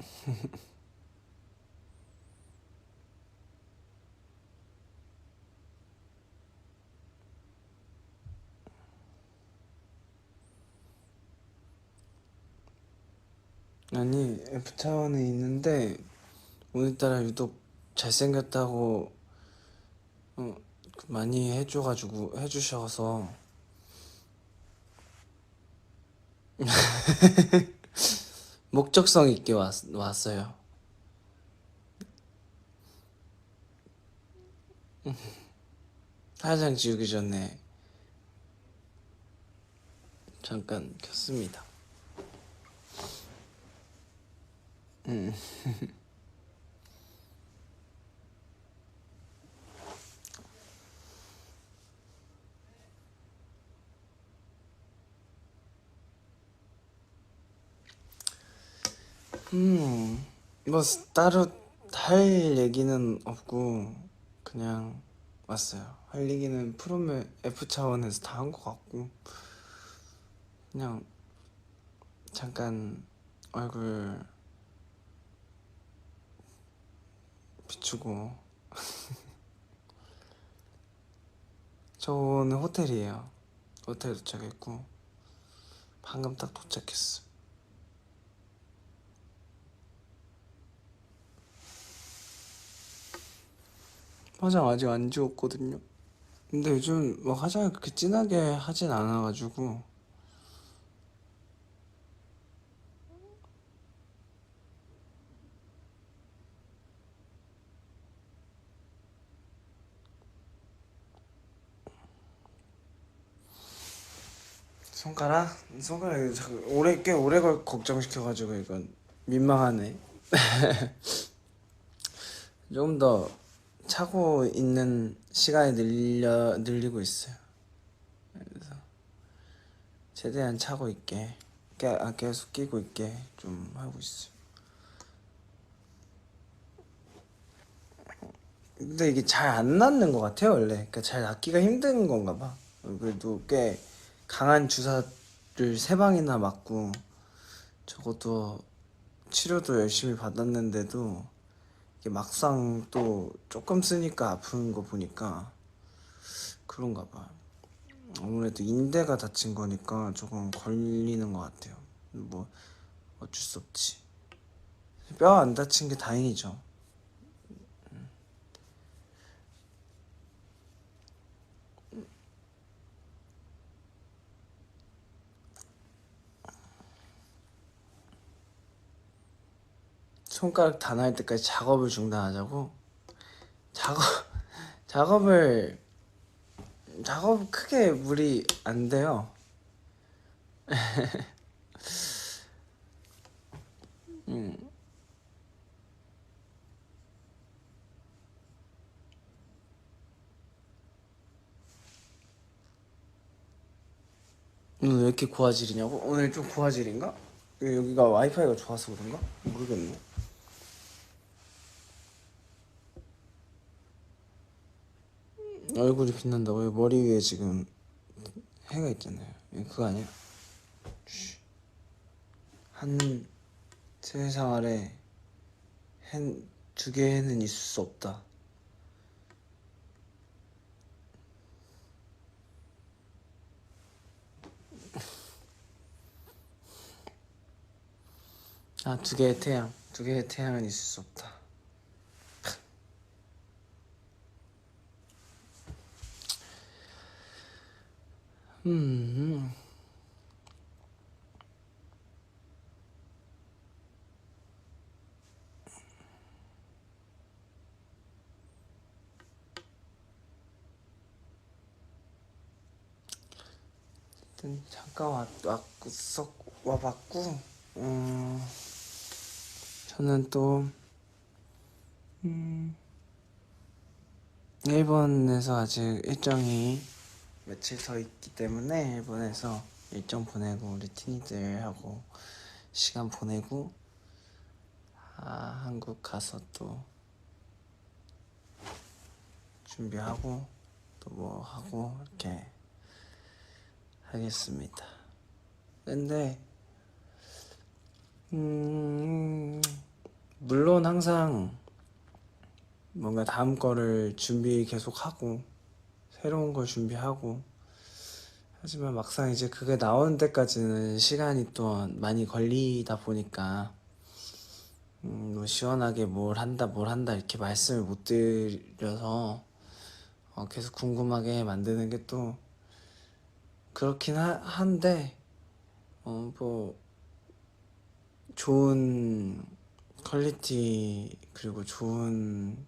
아니 F타운에 있는데 오늘따라 유독 잘생겼다고 어, 많이 해줘가지고 해주셔서 목적성 있게 왔, 왔어요. 화장 지우기 전에 잠깐 켰습니다. 음. 음, 뭐 따로 할 얘기는 없고 그냥 왔어요. 할 얘기는 프로메 F 차원에서 다 한 것 같고 그냥 잠깐 얼굴 비추고 저 오늘 호텔이에요. 호텔 도착했고 방금 딱 도착했어. 화장 아직 안 지웠거든요. 근데 요즘 뭐 화장을 그렇게 진하게 하진 않아가지고 손가락? 손가락 자꾸 오래 꽤 오래 걸 걱정시켜가지고 이건 민망하네. 조금 더 차고 있는 시간이 늘려 늘리고 있어요. 그래서 최대한 차고 있게 깨, 아, 계속 끼고 있게 좀 하고 있어요. 근데 이게 잘 안 낫는 것 같아요 원래. 그러니까 잘 낫기가 힘든 건가 봐. 그래도 꽤 강한 주사를 세 방이나 맞고 저것도 치료도 열심히 받았는데도 막상 또 조금 쓰니까 아픈 거 보니까 그런가 봐. 아무래도 인대가 다친 거니까 조금 걸리는 것 같아요. 뭐 어쩔 수 없지. 뼈 안 다친 게 다행이죠. 손가락 다 날 때까지 작업을 중단하자고 작업 작업을 작업 크게 무리 안 돼요. 음. 오늘 왜 이렇게 고화질이냐고? 오늘 좀 고화질인가? 여기가 와이파이가 좋아서 그런가? 모르겠네. 얼굴이 빛난다고 요 머리 위에 지금 해가 있잖아요. 그거 아니야? 쉬. 한 세상 아래 두 개의 해는 있을 수 없다. 아, 두 개의 태양. 두 개의 태양은 있을 수 없다. 음. 잠깐 왔, 왔어 와봤고, 음, 저는 또, 음, 일본에서 아직 일정이 며칠 더 있기 때문에 일본에서 일정 보내고 우리 티니들하고 시간 보내고 아, 한국 가서 또 준비하고 또 뭐 하고 이렇게 하겠습니다. 근데 음 물론 항상 뭔가 다음 거를 준비 계속 하고 새로운 걸 준비하고. 하지만 막상 이제 그게 나오는 데까지는 시간이 또 많이 걸리다 보니까 음, 뭐 시원하게 뭘 한다 뭘 한다 이렇게 말씀을 못 드려서 어, 계속 궁금하게 만드는 게 또 그렇긴 하, 한데 어, 뭐 좋은 퀄리티 그리고 좋은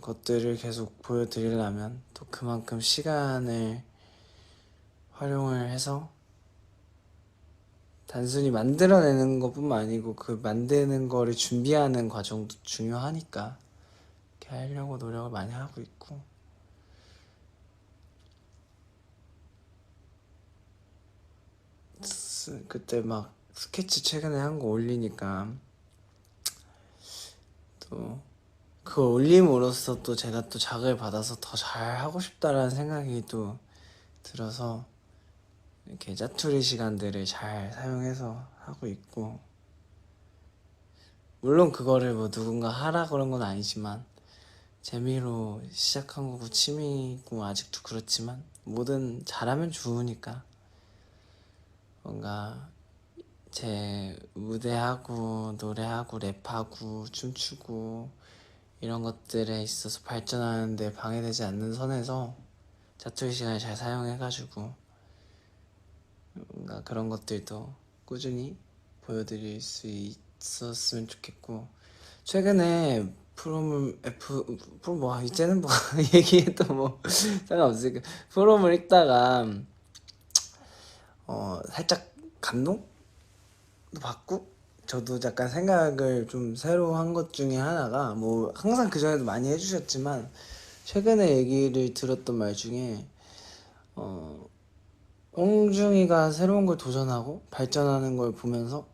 것들을 계속 보여드리려면 또 그만큼 시간을 활용을 해서 단순히 만들어내는 것뿐만 아니고 그 만드는 거를 준비하는 과정도 중요하니까 이렇게 하려고 노력을 많이 하고 있고. 스- 그때 막 스케치 최근에 한 거 올리니까 또 그걸 올림으로써 또 제가 또 자극을 받아서 더 잘 하고 싶다라는 생각이 또 들어서 이렇게 짜투리 시간들을 잘 사용해서 하고 있고 물론 그거를 뭐 누군가 하라 그런 건 아니지만 재미로 시작한 거고 취미고 아직도 그렇지만 뭐든 잘하면 좋으니까 뭔가 제 무대하고 노래하고 랩하고 춤추고 이런 것들에 있어서 발전하는데 방해되지 않는 선에서 자투리 시간을 잘 사용해가지고 뭔가 그런 것들도 꾸준히 보여드릴 수 있었으면 좋겠고 최근에 프롬을 F 프롬 뭐 이제는 뭐 얘기해도 뭐 상관없으니까 프롬을 읽다가 어 살짝 감동도 받고 저도 약간 생각을 좀 새로 한 것 중에 하나가 뭐 항상 그 전에도 많이 해주셨지만 최근에 얘기를 들었던 말 중에 어 홍중이가 새로운 걸 도전하고 발전하는 걸 보면서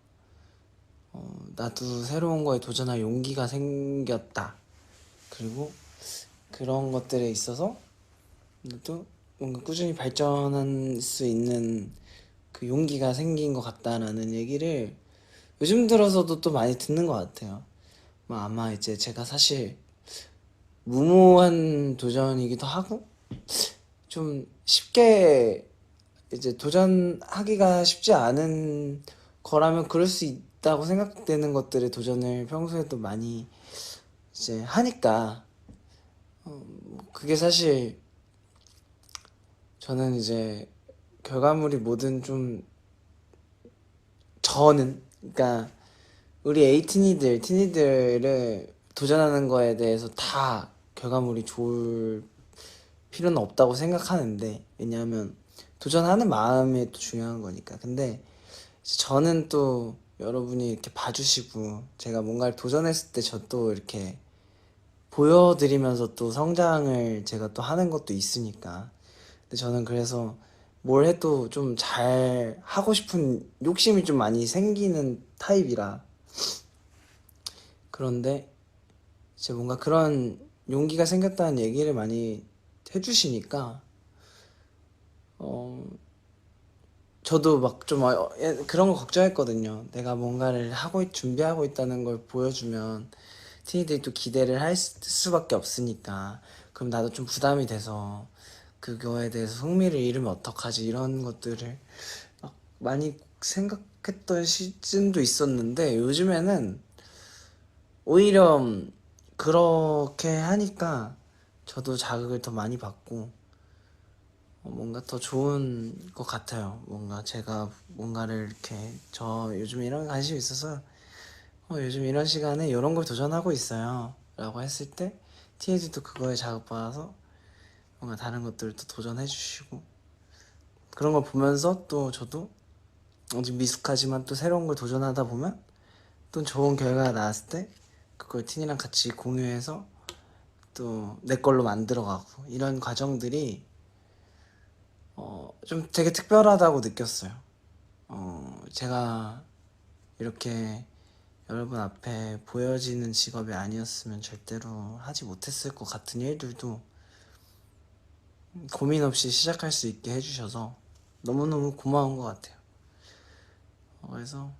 어, 나도 새로운 거에 도전할 용기가 생겼다. 그리고 그런 것들에 있어서 또 뭔가 꾸준히 발전할 수 있는 그 용기가 생긴 것 같다라는 얘기를 요즘 들어서도 또 많이 듣는 것 같아요. 뭐 아마 이제 제가 사실 무모한 도전이기도 하고 좀 쉽게 이제 도전하기가 쉽지 않은 거라면 그럴 수 있다고 생각되는 것들에 도전을 평소에도 많이 이제 하니까 어, 뭐 그게 사실 저는 이제 결과물이 뭐든 좀 저는 그러니까 우리 에이티니들 티니들을 도전하는 거에 대해서 다 결과물이 좋을 필요는 없다고 생각하는데 왜냐하면 도전하는 마음이 또 중요한 거니까. 근데 저는 또 여러분이 이렇게 봐주시고 제가 뭔가를 도전했을 때 저 또 이렇게 보여드리면서 또 성장을 제가 또 하는 것도 있으니까. 근데 저는 그래서 뭘 해도 좀 잘 하고 싶은 욕심이 좀 많이 생기는 타입이라 그런데 이제 뭔가 그런 용기가 생겼다는 얘기를 많이 해주시니까 어 저도 막 좀 그런 거 걱정했거든요. 내가 뭔가를 하고 있- 준비하고 있다는 걸 보여주면 티니들이 또 기대를 할 수- 수밖에 없으니까 그럼 나도 좀 부담이 돼서 그거에 대해서 흥미를 잃으면 어떡하지 이런 것들을 막 많이 생각했던 시즌도 있었는데 요즘에는 오히려 그렇게 하니까 저도 자극을 더 많이 받고 어, 뭔가 더 좋은 것 같아요. 뭔가 제가 뭔가를 이렇게 저 요즘 이런 관심이 있어서 어, 요즘 이런 시간에 이런 걸 도전하고 있어요. 라고 했을 때 티에디도 그거에 자극받아서 뭔가 다른 것들을 또 도전해 주시고 그런 걸 보면서 또 저도 아직 미숙하지만 또 새로운 걸 도전하다 보면 또 좋은 결과가 나왔을 때 그걸 티니랑 같이 공유해서 또 내 걸로 만들어가고 이런 과정들이 어, 좀 되게 특별하다고 느꼈어요. 어, 제가 이렇게 여러분 앞에 보여지는 직업이 아니었으면 절대로 하지 못했을 것 같은 일들도 고민 없이 시작할 수 있게 해주셔서 너무너무 고마운 것 같아요. 어, 그래서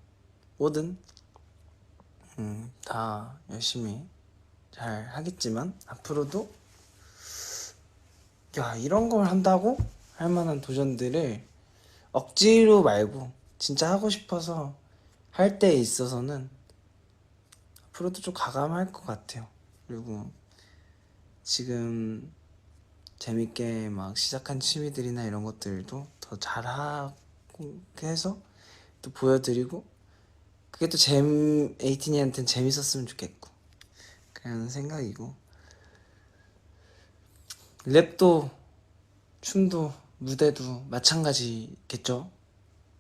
뭐든 음, 다 열심히 잘 하겠지만 앞으로도 야 이런 걸 한다고 할 만한 도전들을 억지로 말고 진짜 하고 싶어서 할 때에 있어서는 앞으로도 좀 가감할 것 같아요. 그리고 지금 재밌게 막 시작한 취미들이나 이런 것들도 더 잘하고 해서 또 보여드리고 그게 또 잼, 에이틴이한테는 재밌었으면 좋겠고 그런 생각이고 랩도 춤도 무대도 마찬가지겠죠?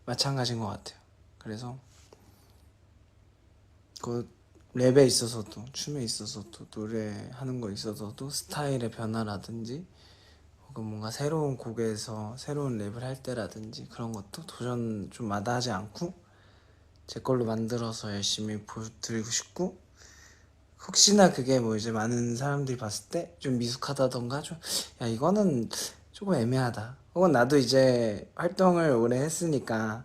마찬가지인 것 같아요. 그래서 그 랩에 있어서도 춤에 있어서도 노래하는 거 있어서도 스타일의 변화라든지 뭔가 새로운 곡에서 새로운 랩을 할 때라든지 그런 것도 도전 좀 마다하지 않고 제 걸로 만들어서 열심히 보여드리고 싶고 혹시나 그게 뭐 이제 많은 사람들이 봤을 때 좀 미숙하다던가 좀 야 이거는 조금 애매하다. 혹은 나도 이제 활동을 오래 했으니까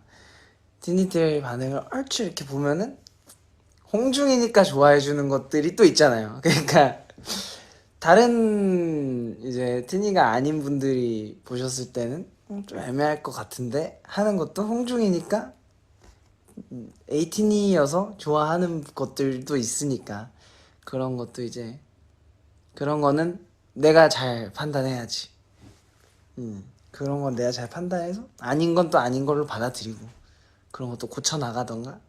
티니들 반응을 얼추 이렇게 보면은 홍중이니까 좋아해 주는 것들이 또 있잖아요. 그러니까 다른 이제 티니가 아닌 분들이 보셨을 때는 음, 좀 애매할 것 같은데 하는 것도 홍중이니까 에이틴이어서 좋아하는 것들도 있으니까 그런 것도 이제 그런 거는 내가 잘 판단해야지. 음 그런 건 내가 잘 판단해서 아닌 건 또 아닌 걸로 받아들이고 그런 것도 고쳐 나가던가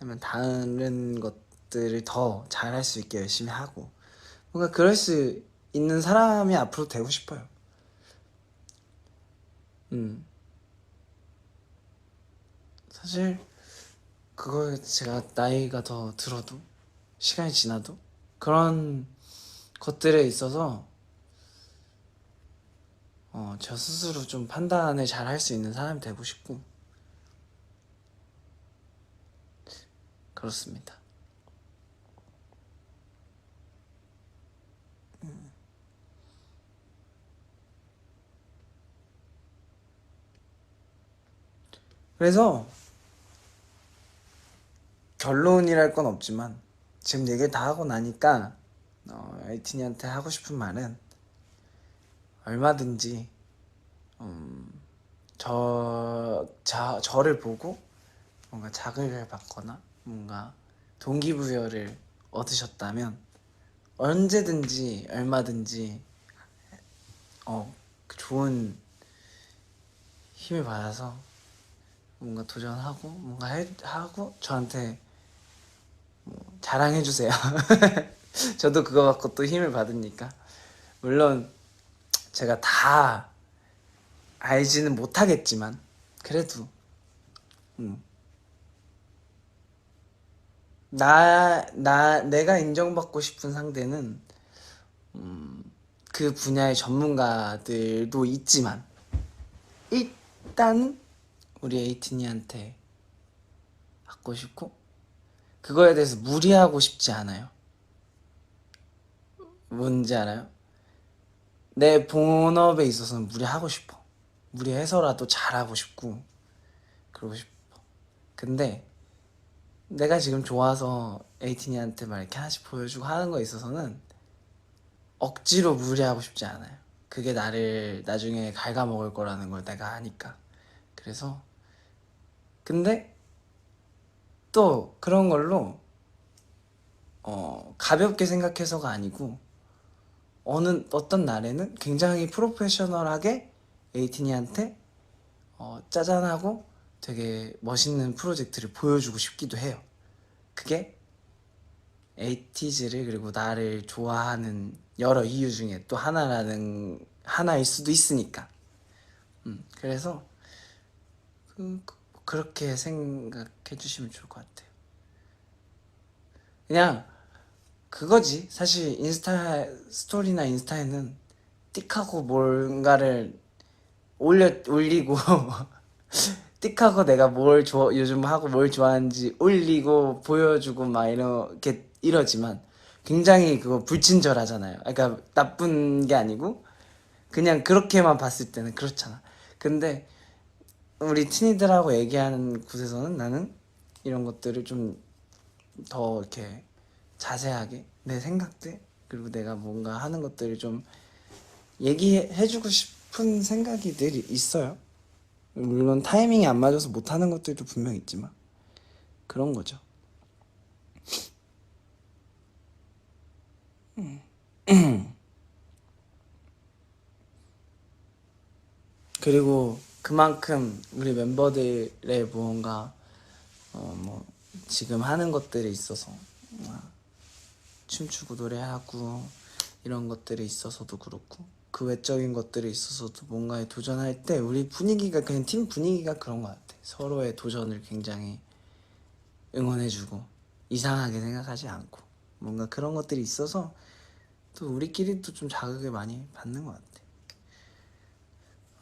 하면 다른 것들을 더 잘할 수 있게 열심히 하고 뭔가 그럴 수 있는 사람이 앞으로 되고 싶어요. 음. 사실 그걸 제가 나이가 더 들어도 시간이 지나도 그런 것들에 있어서 어, 저 스스로 좀 판단을 잘 할 수 있는 사람이 되고 싶고 그렇습니다. 그래서 결론이랄 건 없지만 지금 얘기를 다 하고 나니까 어, 에이틴이한테 하고 싶은 말은 얼마든지 음, 저, 자, 저를 보고 뭔가 자극을 받거나 뭔가 동기부여를 얻으셨다면 언제든지 얼마든지 어, 그 좋은 힘을 받아서 뭔가 도전하고 뭔가 해, 하고 저한테 뭐 자랑해 주세요. 저도 그거 갖고 또 힘을 받으니까 물론 제가 다 알지는 못하겠지만 그래도 음. 나, 나, 내가 인정받고 싶은 상대는 음, 그 분야의 전문가들도 있지만 일단 우리 에이틴이한테 받고 싶고 그거에 대해서 무리하고 싶지 않아요. 뭔지 알아요? 내 본업에 있어서는 무리하고 싶어. 무리해서라도 잘하고 싶고 그러고 싶어. 근데 내가 지금 좋아서 에이틴이한테 막 이렇게 하나씩 보여주고 하는 거에 있어서는 억지로 무리하고 싶지 않아요. 그게 나를 나중에 갉아먹을 거라는 걸 내가 아니까. 그래서 근데 또 그런 걸로 어, 가볍게 생각해서가 아니고 어느 어떤 날에는 굉장히 프로페셔널하게 에이틴이한테 어, 짜잔하고 되게 멋있는 프로젝트를 보여주고 싶기도 해요. 그게 에이티즈를 그리고 나를 좋아하는 여러 이유 중에 또 하나라는 하나일 수도 있으니까. 음, 그래서 그, 그- 그렇게 생각해 주시면 좋을 것 같아요. 그냥 그거지. 사실 인스타 스토리나 인스타에는 띡하고 뭔가를 올려 올리고 띡하고 내가 뭘 좋아 요즘 하고 뭘 좋아하는지 올리고 보여주고 막 이렇게 이러지만 굉장히 그거 불친절하잖아요. 그러니까 나쁜 게 아니고 그냥 그렇게만 봤을 때는 그렇잖아. 근데 우리 티니들하고 얘기하는 곳에서는 나는 이런 것들을 좀 더 이렇게 자세하게 내 생각들 그리고 내가 뭔가 하는 것들을 좀 얘기해주고 싶은 생각이 늘 있어요. 물론 타이밍이 안 맞아서 못하는 것들도 분명 있지만 그런 거죠. 그리고 그만큼 우리 멤버들의 무언가 어 뭐 지금 하는 것들에 있어서 막 춤추고 노래하고 이런 것들에 있어서도 그렇고 그 외적인 것들에 있어서도 뭔가에 도전할 때 우리 분위기가 그냥 팀 분위기가 그런 것 같아. 서로의 도전을 굉장히 응원해주고 이상하게 생각하지 않고 뭔가 그런 것들이 있어서 또 우리끼리도 좀 자극을 많이 받는 것 같아.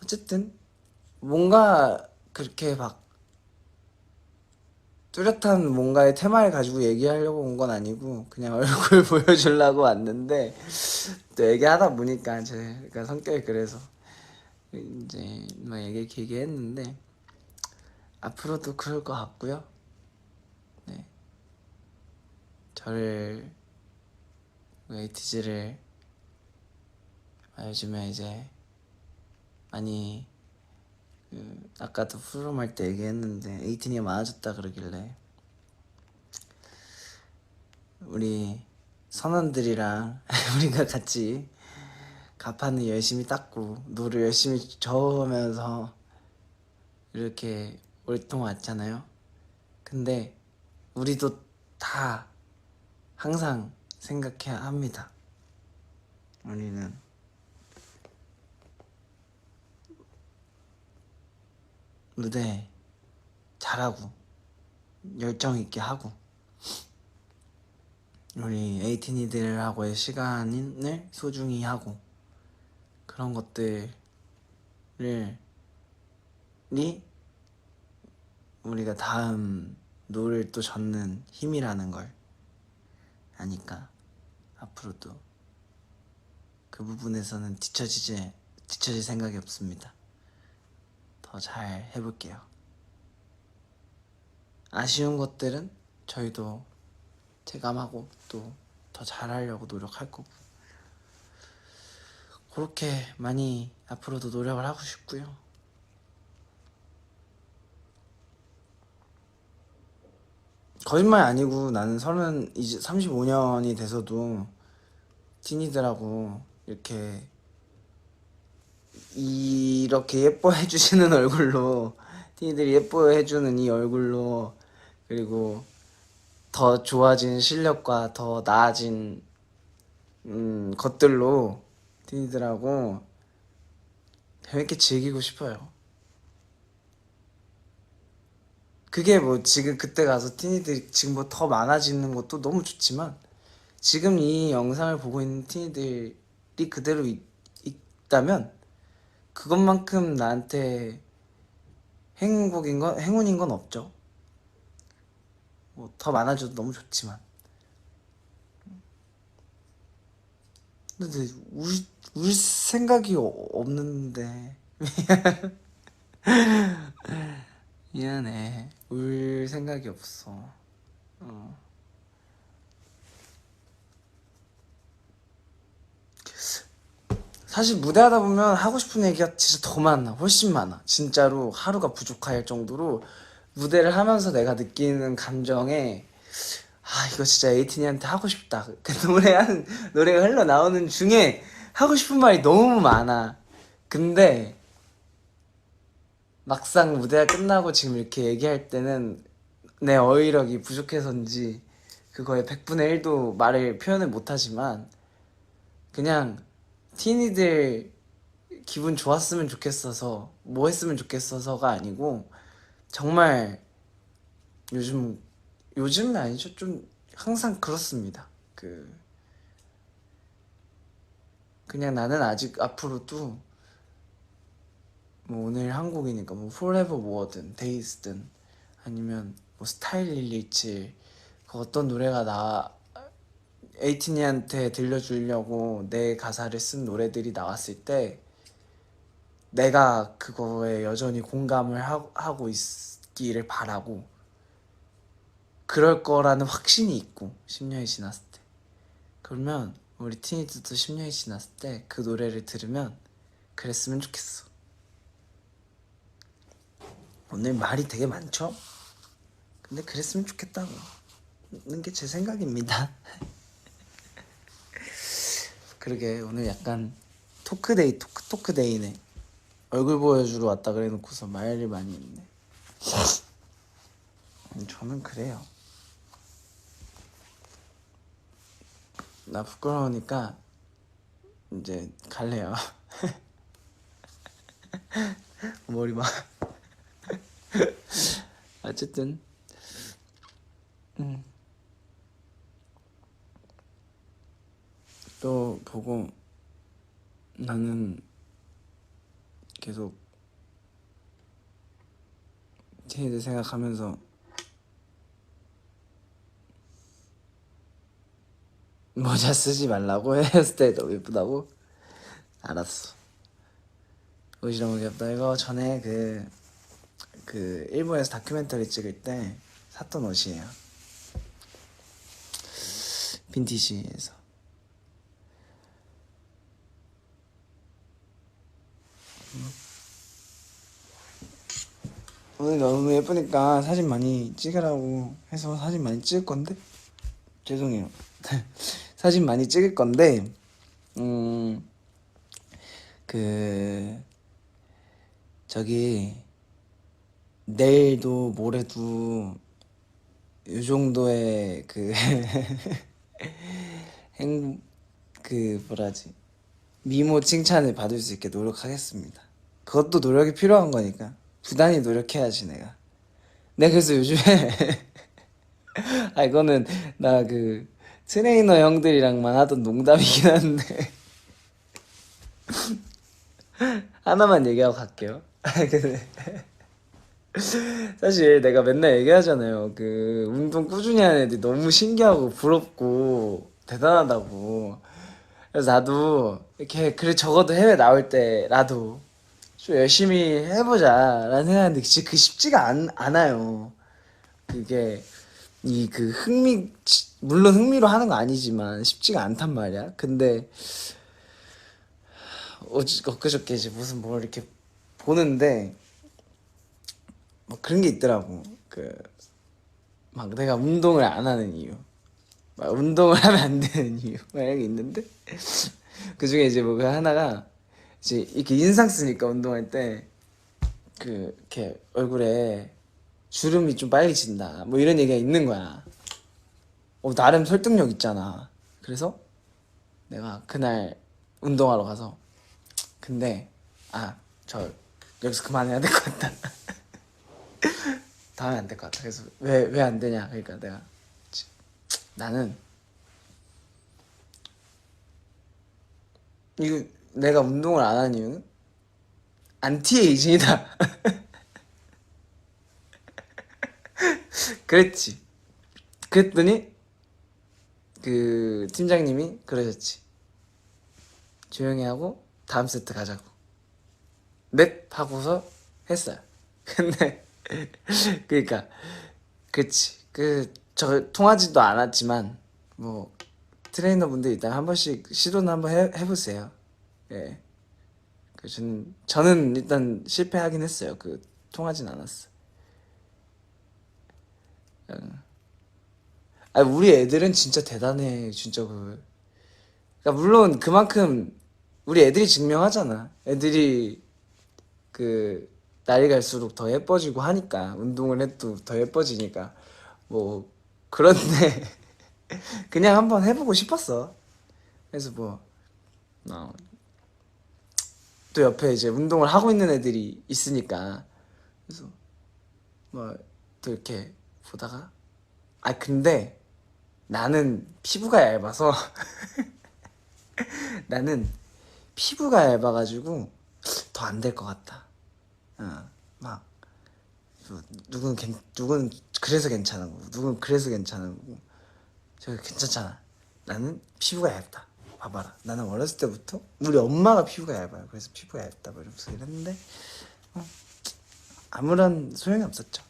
어쨌든 뭔가 그렇게 막 뚜렷한 뭔가의 테마를 가지고 얘기하려고 온 건 아니고 그냥 얼굴 보여주려고 왔는데 또 얘기하다 보니까 제가 성격이 그래서 이제 막 얘기 길게 했는데 앞으로도 그럴 것 같고요. 네, 저를 웨이티즈를 아, 요즘에 이제 많이 그 아까도 프로그램 할때 얘기했는데 에이틴이 많아졌다 그러길래 우리 선원들이랑 우리가 같이 가판을 열심히 닦고 노를 열심히 저으면서 이렇게 오랫동안 왔잖아요. 근데 우리도 다 항상 생각해야 합니다. 우리는 무대 잘하고 열정 있게 하고 우리 에이티니들하고의 시간을 소중히 하고 그런 것들을 이 우리가 다음 노를 또 젓는 힘이라는 걸 아니까 앞으로도 그 부분에서는 뒤처지지 뒤처질 생각이 없습니다. 더 잘 해볼게요. 아쉬운 것들은 저희도 체감하고 또 더 잘하려고 노력할 거고 그렇게 많이 앞으로도 노력을 하고 싶고요. 거짓말 아니고 나는 서른 이제 35년이 돼서도 티니들하고 이렇게 이렇게 예뻐해 주시는 얼굴로 티니들이 예뻐해 주는 이 얼굴로 그리고 더 좋아진 실력과 더 나아진 음, 것들로 티니들하고 재밌게 즐기고 싶어요. 그게 뭐 지금 그때 가서 티니들이 지금 뭐 더 많아지는 것도 너무 좋지만 지금 이 영상을 보고 있는 티니들이 그대로 있, 있다면 그것만큼 나한테 행복인 건 행운인 건 없죠. 뭐 더 많아져도 너무 좋지만. 근데 울, 울 생각이 어- 없는데 미안해 울 생각이 없어 어. 사실 무대하다 보면 하고 싶은 얘기가 진짜 더 많아. 훨씬 많아. 진짜로 하루가 부족할 정도로 무대를 하면서 내가 느끼는 감정에 아 이거 진짜 에이틴이한테 하고 싶다. 그 노래하는 노래가 흘러나오는 중에 하고 싶은 말이 너무 많아. 근데 막상 무대가 끝나고 지금 이렇게 얘기할 때는 내 어휘력이 부족해서인지 그거의 100분의 1도 말을 표현을 못하지만 그냥 티니들 기분 좋았으면 좋겠어서 뭐 했으면 좋겠어서가 아니고 정말 요즘 요즘은 아니죠. 좀 항상 그렇습니다. 그 그냥 나는 아직 앞으로도 뭐 오늘 한국이니까 뭐 Forever More든 Days든 아니면 뭐 스타일 릴리치 그 어떤 노래가 나 에이티니한테 들려주려고 내 가사를 쓴 노래들이 나왔을 때 내가 그거에 여전히 공감을 하, 하고 있기를 바라고 그럴 거라는 확신이 있고 10년이 지났을 때. 그러면 우리 티니들도 10년이 지났을 때 그 노래를 들으면 그랬으면 좋겠어. 오늘 말이 되게 많죠? 근데 그랬으면 좋겠다고 는게 제 생각입니다 그러게 오늘 약간 토크데이 토크 토크데이네. 얼굴 보여주러 왔다 그래놓고서 말을 많이 했네. 음, 저는 그래요. 나 부끄러우니까 이제 갈래요. 머리 막. 어쨌든 음. 또 보고 나는 계속 테이드 생각하면서 모자 쓰지 말라고 헤어스타일 너무 예쁘다고? 알았어. 옷이 너무 귀엽다. 이거 전에 그, 그 일본에서 다큐멘터리 찍을 때 샀던 옷이에요. 빈티지에서 오늘 너무 예쁘니까 사진 많이 찍으라고 해서 사진 많이 찍을 건데? 죄송해요. 사진 많이 찍을 건데 음 그 저기 내일도 모레도 이 정도의 그 행, 그 뭐라지? 미모 칭찬을 받을 수 있게 노력하겠습니다. 그것도 노력이 필요한 거니까 부단히 노력해야지 내가. 내가 그래서 요즘에 아 이거는 나 그 트레이너 형들이랑만 하던 농담이긴 한데 하나만 얘기하고 갈게요. 근데 사실 내가 맨날 얘기하잖아요. 그 운동 꾸준히 하는 애들이 너무 신기하고 부럽고 대단하다고. 그래서 나도 이렇게 그래 적어도 해외 나올 때라도 좀 열심히 해보자라는 생각하는데 진짜 그 쉽지가 않, 않아요. 그게 이 그 흥미 물론 흥미로 하는 거 아니지만 쉽지가 않단 말이야. 근데 어제 엊그저께 이제 무슨 뭘 이렇게 보는데 뭐 그런 게 있더라고. 그 막 내가 운동을 안 하는 이유, 막 운동을 하면 안 되는 이유, 막 이런 게 있는데 그 중에 이제 뭐 그 하나가 이제 이렇게 인상 쓰니까 운동할 때 그 이렇게 얼굴에 주름이 좀 빨리 진다. 뭐 이런 얘기가 있는 거야. 어, 나름 설득력 있잖아. 그래서 내가 그날 운동하러 가서 근데 아 저 여기서 그만해야 될 것 같다. 다음에 안 될 것 같아. 그래서 왜 왜 안 되냐? 그러니까 내가 치, 나는 이거 내가 운동을 안 하는 이유는 안티에이징이다. 그랬지. 그랬더니 그 팀장님이 그러셨지. 조용히 하고 다음 세트 가자고. 넵 하고서 했어요. 근데 그러니까 그치 그 저 통하지도 않았지만 뭐 트레이너 분들 일단 한 번씩 시도는 한번 해, 해보세요. 예. 그 저는 저는 일단 실패하긴 했어요. 그 통하진 않았어. 응. 아 우리 애들은 진짜 대단해 진짜 그. 그러니까 물론 그만큼 우리 애들이 증명하잖아. 애들이 그 나이 갈수록 더 예뻐지고 하니까 운동을 해도 더 예뻐지니까 뭐 그런데 그냥 한번 해보고 싶었어. 그래서 뭐 어, 또 옆에 이제 운동을 하고 있는 애들이 있으니까 그래서 뭐 또 이렇게 보다가 아 근데 나는 피부가 얇아서 나는 피부가 얇아가지고 더 안 될 것 같다. 어, 막 뭐, 누군 괜 누군 그래서 괜찮은 거고 누군 그래서 괜찮은 거고 저 괜찮잖아. 나는 피부가 얇다. 봐봐라. 나는 어렸을 때부터 우리 엄마가 피부가 얇아요. 그래서 피부가 얇다. 뭐 이러면서 이랬는데 어, 아무런 소용이 없었죠.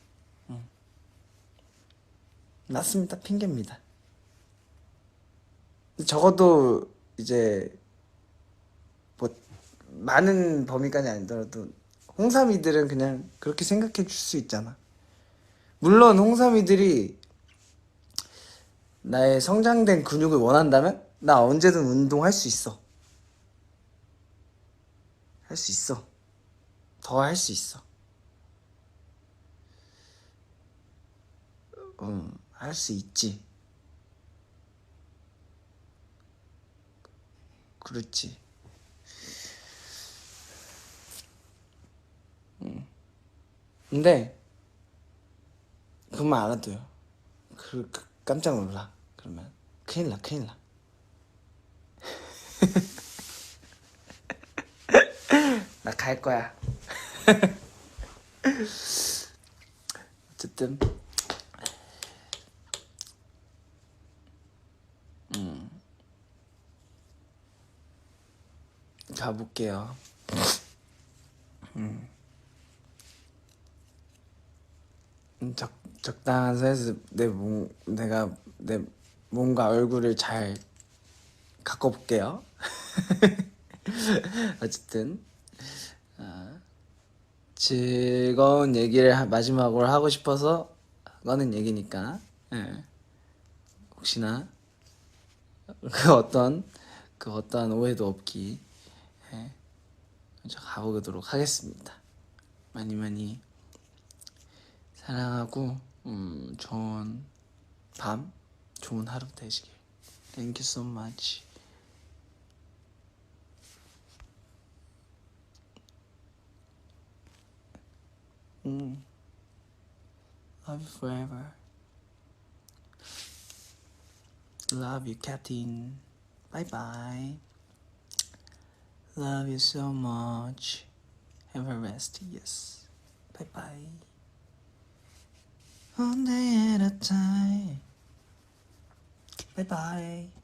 응. 맞습니다. 핑계입니다. 적어도 이제 뭐 많은 범위까지 아니더라도 홍삼이들은 그냥 그렇게 생각해 줄 수 있잖아. 물론 홍삼이들이 나의 성장된 근육을 원한다면 나 언제든 운동할 수 있어. 할 수 있어. 더 할 수 있어. 음, 할수 있지. 그렇지. 음. 근데 그만 알아둬요. 그, 그 깜짝 놀라. 그러면 큰일 나, 큰일 나. 나 갈 거야. 어쨌든 가볼게요. 음, 적 적당한 선에서 내 몸, 내가 내 몸과 얼굴을 잘 가꿔볼게요. 어쨌든 아, 즐거운 얘기를 하- 마지막으로 하고 싶어서 꺼낸 얘기니까 예. 혹시나 그 어떤 그 어떠한 오해도 없기 예. 먼저 가보도록 하겠습니다. 많이 많이 사랑하고 음, 좋은 밤, 좋은 하루 되시길. Thank you so much. 음, love you forever. Love you, Katin. Bye bye. Love you so much. Have a rest, yes. Bye bye. One day at a time. Bye bye.